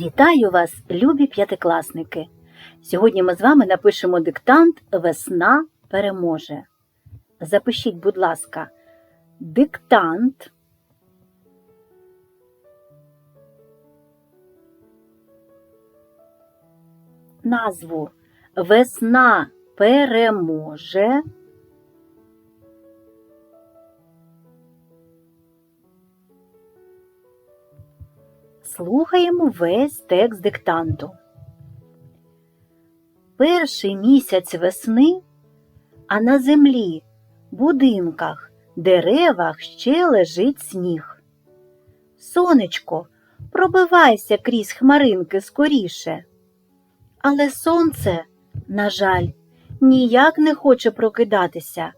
Вітаю вас, любі п'ятикласники! Сьогодні ми з вами напишемо диктант Весна переможе. Запишіть, будь ласка, диктант. Назву Весна переможе. Слухаємо весь текст диктанту. Перший місяць весни, а на землі, будинках, деревах ще лежить сніг. Сонечко, пробивайся крізь хмаринки скоріше. Але сонце, на жаль, ніяк не хоче прокидатися.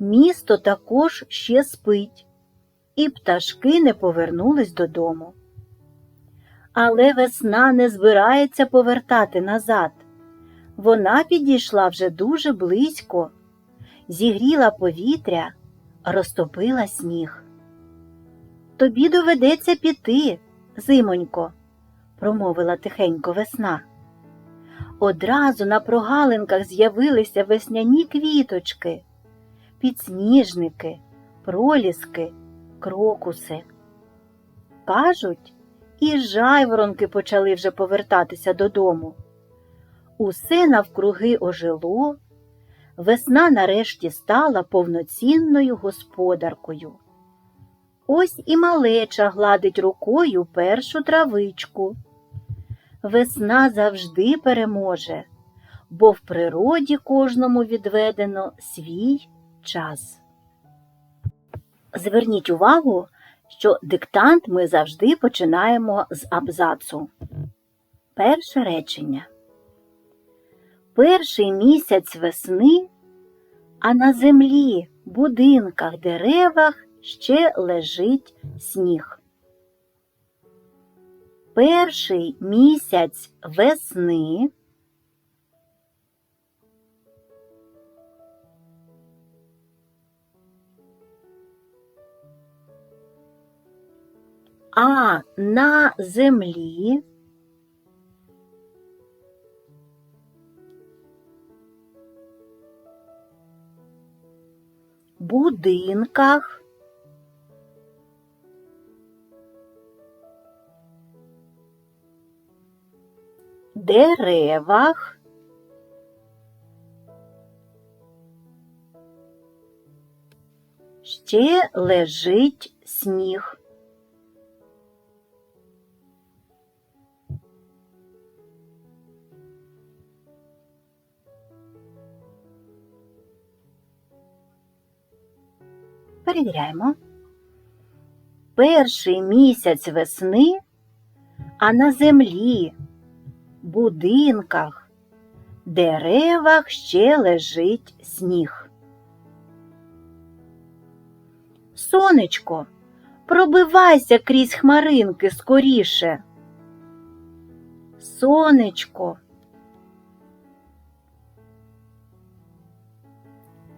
Місто також ще спить, і пташки не повернулись додому. Але весна не збирається повертати назад. Вона підійшла вже дуже близько, зігріла повітря, розтопила сніг. Тобі доведеться піти, зимонько, промовила тихенько весна. Одразу на прогалинках з'явилися весняні квіточки, підсніжники, проліски, крокуси. Кажуть, і жайворонки почали вже повертатися додому. Усе навкруги ожило, весна нарешті стала повноцінною господаркою. Ось і малеча гладить рукою першу травичку. Весна завжди переможе, бо в природі кожному відведено свій час. Зверніть увагу, що диктант ми завжди починаємо з абзацу. Перше речення. Перший місяць весни, а на землі, будинках, деревах ще лежить сніг. Перший місяць весни. А на землі будинках деревах ще лежить сніг. Перевіряємо. Перший місяць весни, а на землі, будинках, деревах ще лежить сніг. Сонечко, пробивайся крізь хмаринки скоріше. Сонечко.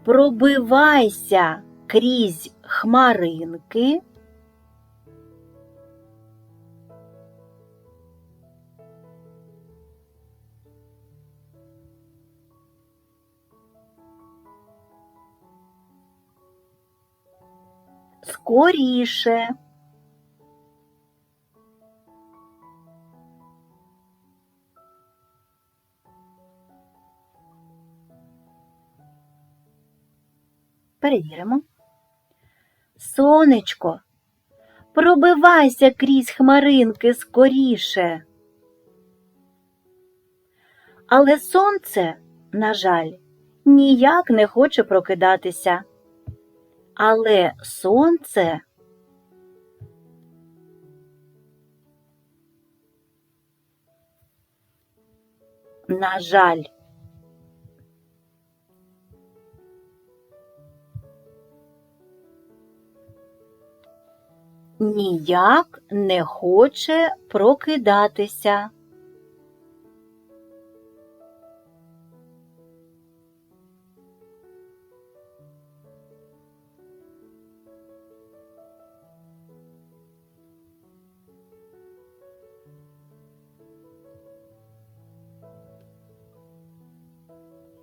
Пробивайся крізь хмаринки. Скоріше. Перевіримо. Сонечко, пробивайся крізь хмаринки скоріше. Але сонце, на жаль, ніяк не хоче прокидатися. Але сонце на жаль, ніяк не хоче прокидатися.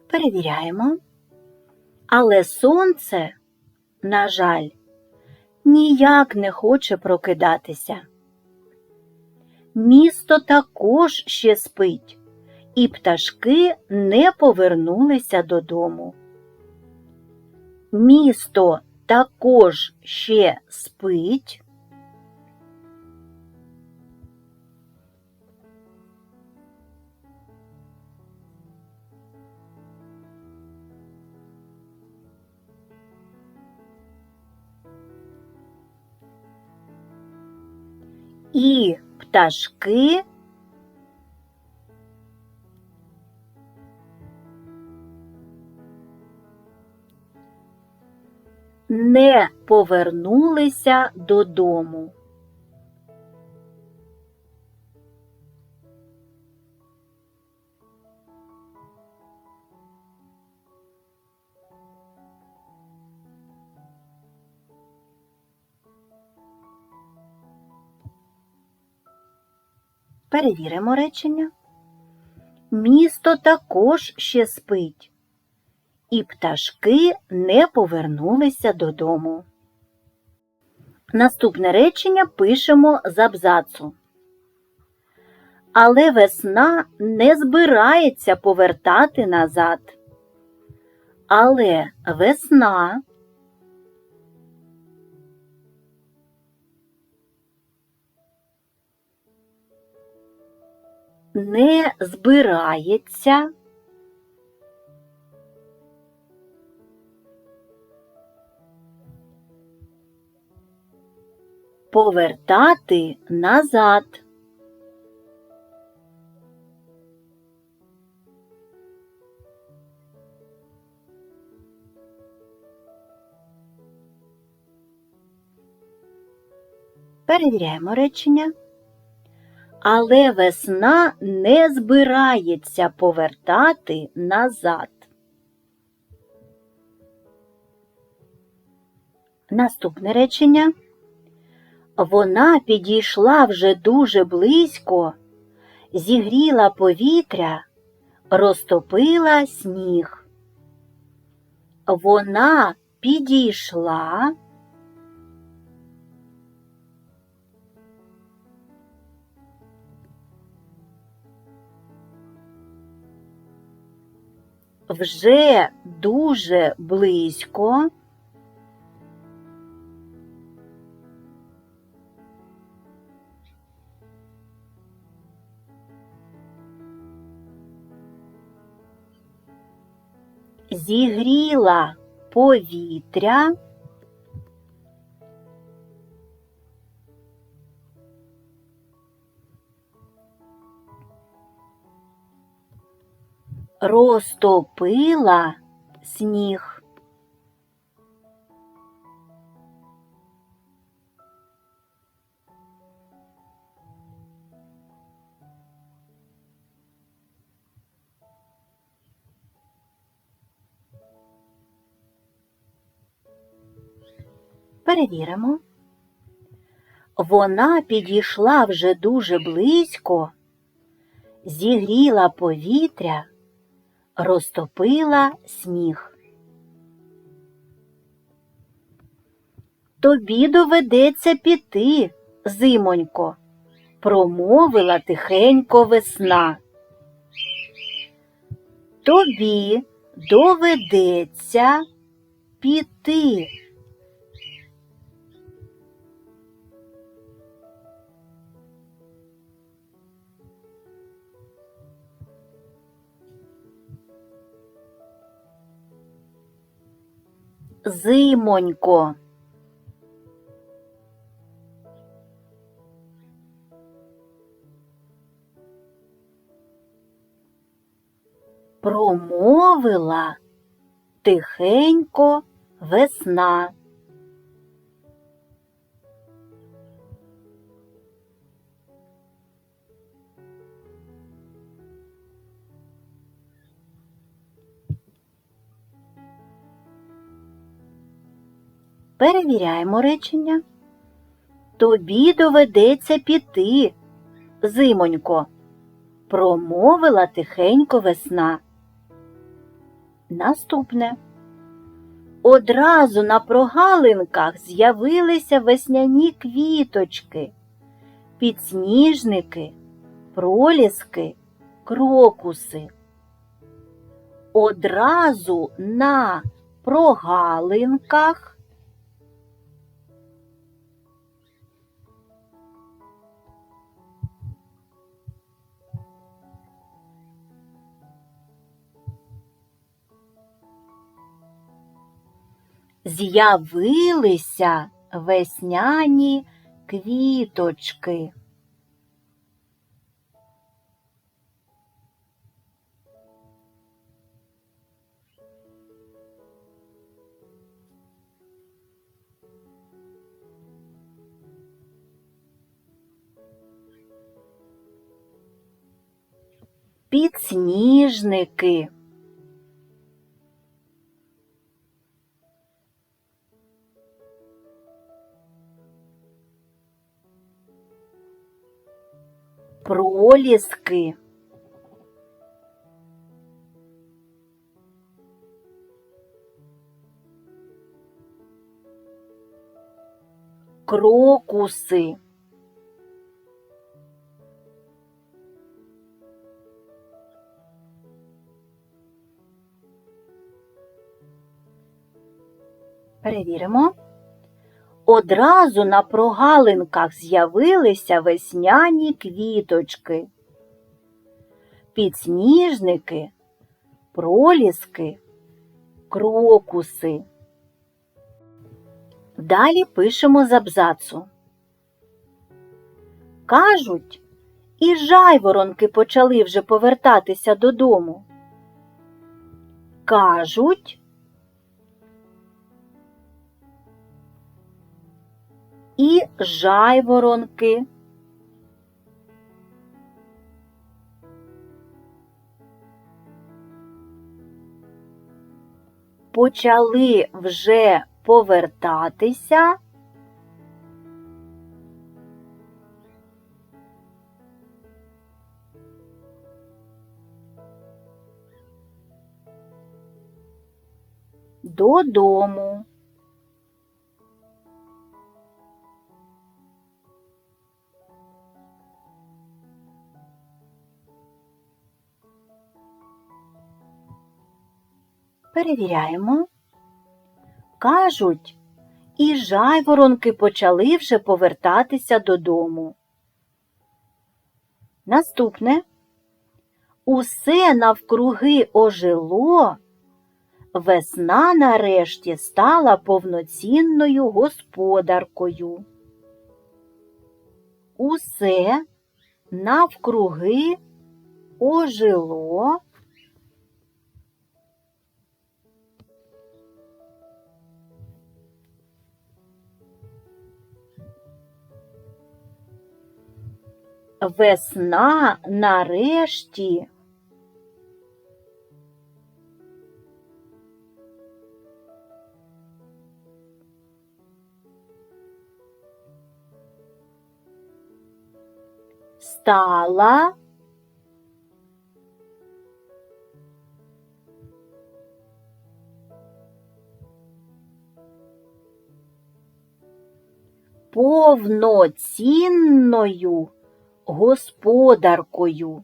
Перевіряємо, але сонце, на жаль, ніяк не хоче прокидатися. Місто також ще спить, і пташки не повернулися додому. Місто також ще спить. І пташки не повернулися додому. Перевіримо речення. Місто також ще спить, і пташки не повернулися додому. Наступне речення пишемо з абзацу. Але весна не збирається повертати назад. Але весна не збирається повертати назад. Перевіряємо речення. Але весна не збирається повертати назад. Наступне речення. Вона підійшла вже дуже близько, зігріла повітря, розтопила сніг. Вона підійшла. Вже дуже близько. Зігріла повітря. Розтопила сніг. Перевіримо. Вона підійшла вже дуже близько, зігріла повітря, розтопила сніг. Тобі доведеться піти, зимонько, промовила тихенько весна. Тобі доведеться піти. Зимонько. Промовила тихенько весна. Перевіряємо речення. Тобі доведеться піти, зимонько, промовила тихенько весна. Наступне. Одразу на прогалинках з'явилися весняні квіточки, підсніжники, проліски, крокуси. Одразу на прогалинках з'явилися весняні квіточки. Підсніжники. Проліски. Крокуси. Перевіримо. Одразу на прогалинках з'явилися весняні квіточки, підсніжники, проліски, крокуси. Далі пишемо з абзацу. Кажуть, і жайворонки почали вже повертатися додому. Кажуть, і жайворонки. Почали вже повертатися. Додому. Перевіряємо. Кажуть, і жайворонки почали вже повертатися додому. Наступне. Усе навкруги ожило, весна нарешті стала повноцінною господаркою. Усе навкруги ожило. Весна нарешті. Стала повноцінною господаркою.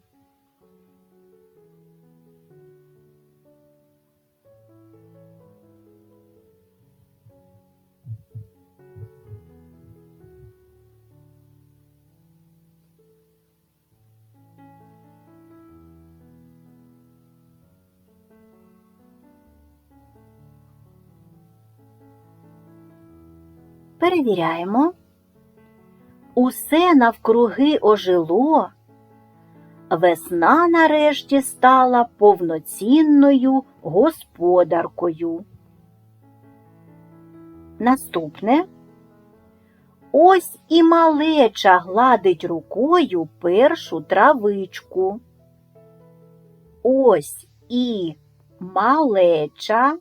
Перевіряємо. Усе навкруги ожило. Весна нарешті стала повноцінною господаркою. Наступне. Ось і малеча гладить рукою першу травичку. Ось і малеча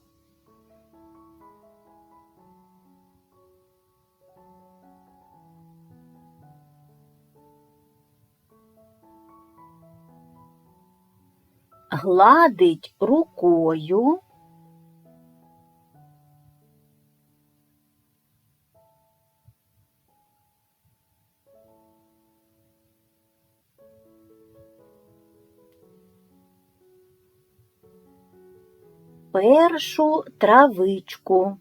гладить рукою. Першу травичку.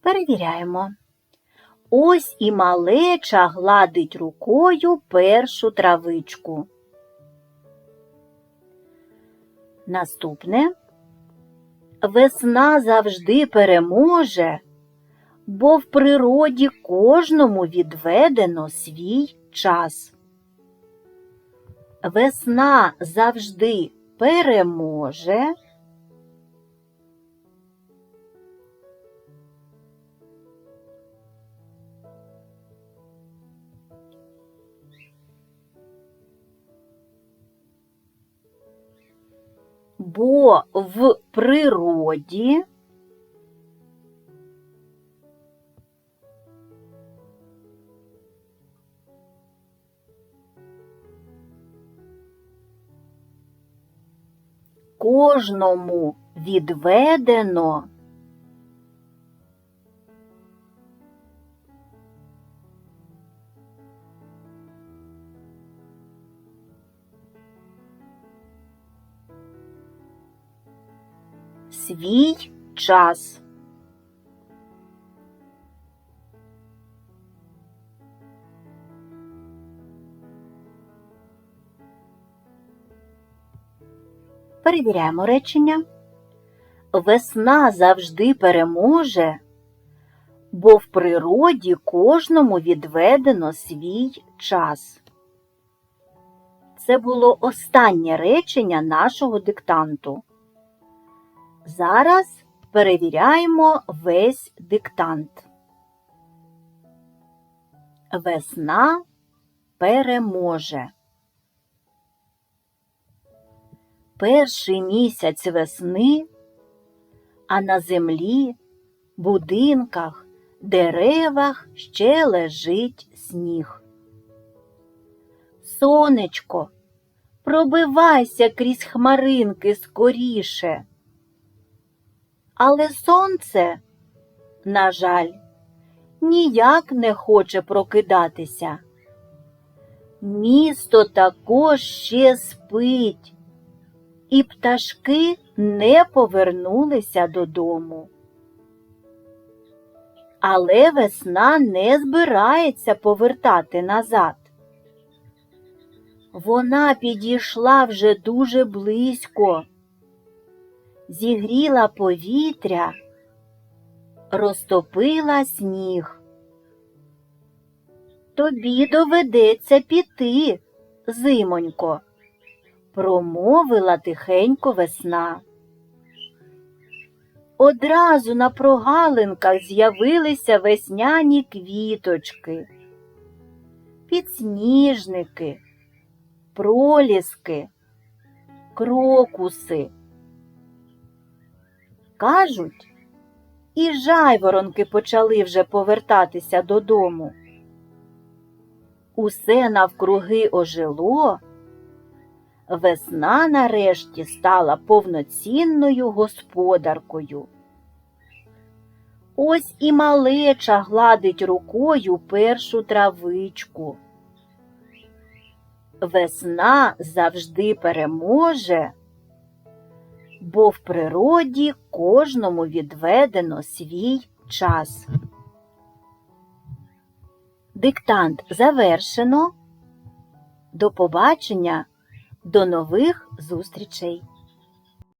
Перевіряємо. Ось і малеча гладить рукою першу травичку. Наступне. Весна завжди переможе, бо в природі кожному відведено свій час. Весна завжди переможе. Бо в природі. Кожному відведено свій час. Перевіряємо речення. Весна завжди переможе, бо в природі кожному відведено свій час. Це було останнє речення нашого диктанту. Зараз перевіряємо весь диктант. Весна переможе. Перший місяць весни, а на землі, будинках, деревах ще лежить сніг. Сонечко, пробивайся крізь хмаринки скоріше. Але сонце, на жаль, ніяк не хоче прокидатися. Місто також ще спить, і пташки не повернулися додому. Але весна не збирається повертати назад. Вона підійшла вже дуже близько зігріла повітря, розтопила сніг. Тобі доведеться піти, зимонько, промовила тихенько весна. Одразу на прогалинках з'явилися весняні квіточки, підсніжники, проліски, крокуси. Кажуть, і жайворонки почали вже повертатися додому. Усе навкруги ожило, весна нарешті стала повноцінною господаркою. Ось і малеча гладить рукою першу травичку. Весна завжди переможе бо в природі кожному відведено свій час. Диктант завершено. До побачення, до нових зустрічей!